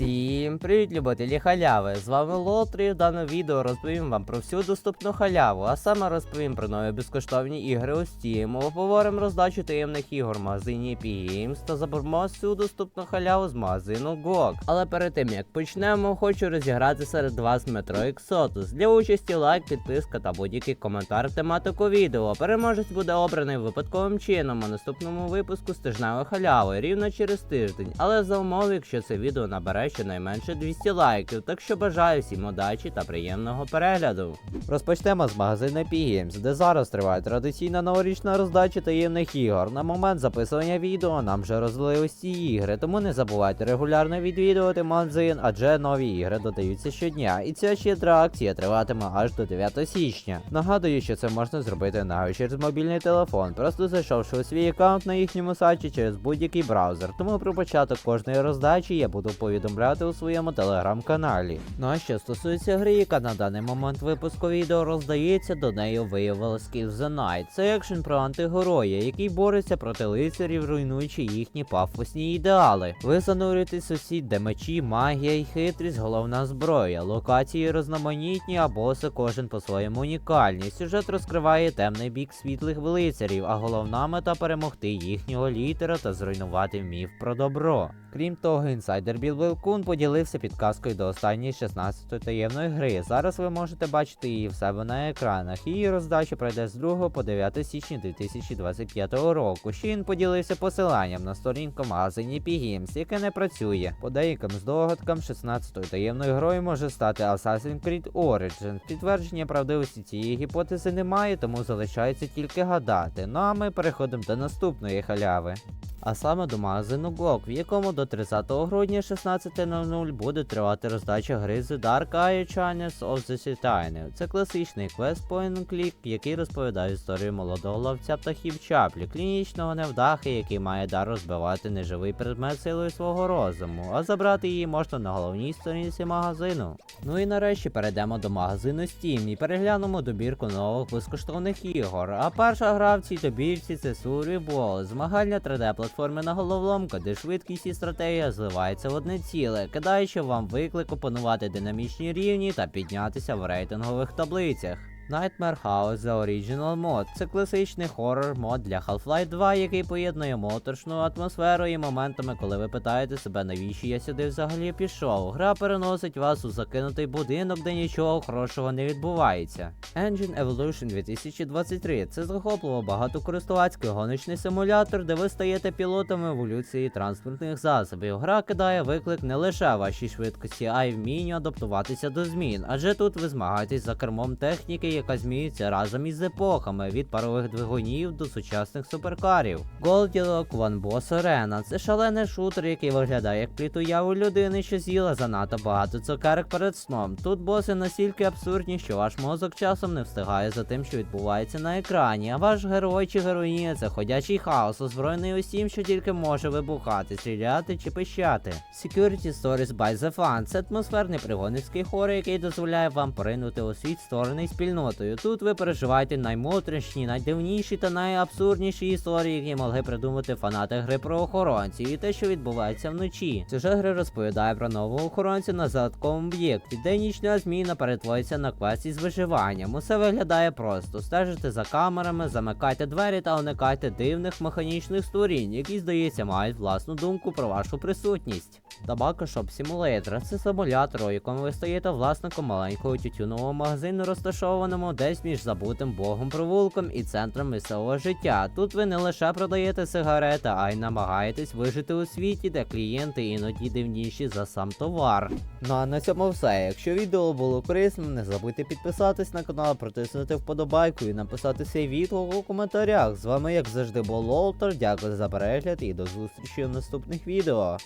Sí, Всім привіт, любителі халяви! З вами Лотрі. В даному відео розповім вам про всю доступну халяву, а саме розповім про нові безкоштовні ігри у Steam, обговоримо роздачу таємних ігор в магазині Games та заберемо всю доступну халяву з магазину GOG. Але перед тим як почнемо, хочу розіграти серед вас метро Exodus. Для участі лайк, підписка та будь-який коментар тематику відео. Переможець буде обраний випадковим чином у наступному випуску з тижневої халяви рівно через тиждень, але за умови, якщо це відео набере щонайменше 200 лайків. Так що бажаю всім удачі та приємного перегляду. Розпочнемо з магазину Games, де зараз триває традиційна новорічна роздача таємних ігор. На момент записування відео нам вже роздали ці ігри, тому не забувайте регулярно відвідувати магазин, адже нові ігри додаються щодня. І ця щедра акція триватиме аж до 9 січня. Нагадую, що це можна зробити навіть через мобільний телефон, просто зайшовши у свій аккаунт на їхньому сайті через будь-який браузер. Тому про початок кожної роздачі я буду повідомляти у своєму телеграм-каналі. Ну а що стосується гри, яка на даний момент випуску відео роздається, до неї виявилось Kill the Night. Це екшен про антигероя, який бореться проти лицарів, руйнуючи їхні пафосні ідеали. Ви занурюєтесь у де мечі, магія і хитрість, головна зброя, локації різноманітні, а боси кожен по-своєму унікальні. Сюжет розкриває темний бік світлих лицарів, а головна мета перемогти їхнього лідера та зруйнувати міф про добро. Крім того, інсайдер Біл Велкун поділився підказкою до останньої 16-ї таємної гри. Зараз ви можете бачити її в себе на екранах. Її роздача пройде з 2 по 9 січня 2025 року. Він поділився посиланням на сторінку магазині Games, яке не працює. По деяким здогадкам, 16-ю таємною грою може стати Assassin's Creed Origins. Підтвердження правдивості цієї гіпотези немає, тому залишається тільки гадати. Ну а ми переходимо до наступної халяви. А саме до магазину GOG, в якому до 30 грудня 16.00 буде тривати роздача гри The Dark Eye Channels of the Citadel. Це класичний квест point click, який розповідає історію молодого ловця птахів Чаплі, клінічного невдахи, який має дар розбивати неживий предмет силою свого розуму, а забрати її можна на головній сторінці магазину. Ну і нарешті перейдемо до магазину Steam і переглянемо добірку нових безкоштовних ігор. А перша гра в цій добірці це Survey Ball, змагальня 3D платформи на головоломка, де швидкість і стратегія зливаються в одне ціле, кидаючи вам виклик опанувати динамічні рівні та піднятися в рейтингових таблицях. Nightmare House The Original Mod це класичний хоррор мод для Half-Life 2, який поєднує моторшну атмосферу і моментами, коли ви питаєте себе, навіщо я сюди взагалі пішов. Гра переносить вас у закинутий будинок, де нічого хорошого не відбувається. Engine Evolution 2023 це захопливо багатокористувацький гоночний симулятор, де ви стаєте пілотами еволюції транспортних засобів. Гра кидає виклик не лише вашій швидкості, а й вмінню адаптуватися до змін, адже тут ви змагаєтесь за кермом техніки, яка змінюється разом із епохами від парових двигунів до сучасних суперкарів. Goldilocks One Boss Arena – це шалений шутер, який виглядає як плід уяву людини, що з'їла занадто багато цукерок перед сном. Тут боси настільки абсурдні, що ваш мозок часом не встигає за тим, що відбувається на екрані. А ваш герой чи героїня це ходячий хаос, озброєний усім, що тільки може вибухати, стріляти чи пищати. Security Stories by the Fan – це атмосферний пригодницький хорор, який дозволяє вам поринути у світ створений спільнотою. Тут ви переживаєте наймотрішні, найдивніші та найабсурдніші історії, які могли придумати фанати гри про охоронців і те, що відбувається вночі. Сюжет гри розповідає про нового охоронця на загадковому об'єкті, де нічна зміна перетворюється на квест із виживанням. Усе виглядає просто: стежите за камерами, замикайте двері та уникайте дивних механічних створінь, які, здається, мають власну думку про вашу присутність. Tobacco Shop Simulator – це симулятор, у якому ви стаєте власником маленького тютюнового магазину, розташованому десь між забутим богом провулком і центром місцевого життя. Тут ви не лише продаєте сигарети, а й намагаєтесь вижити у світі, де клієнти іноді дивніші за сам товар. Ну а на цьому все. Якщо відео було корисним, не забудьте підписатись на канал, протиснути вподобайку і написати свій відгук у коментарях. З вами, як завжди, був Лолтер. Дякую за перегляд і до зустрічі в наступних відео.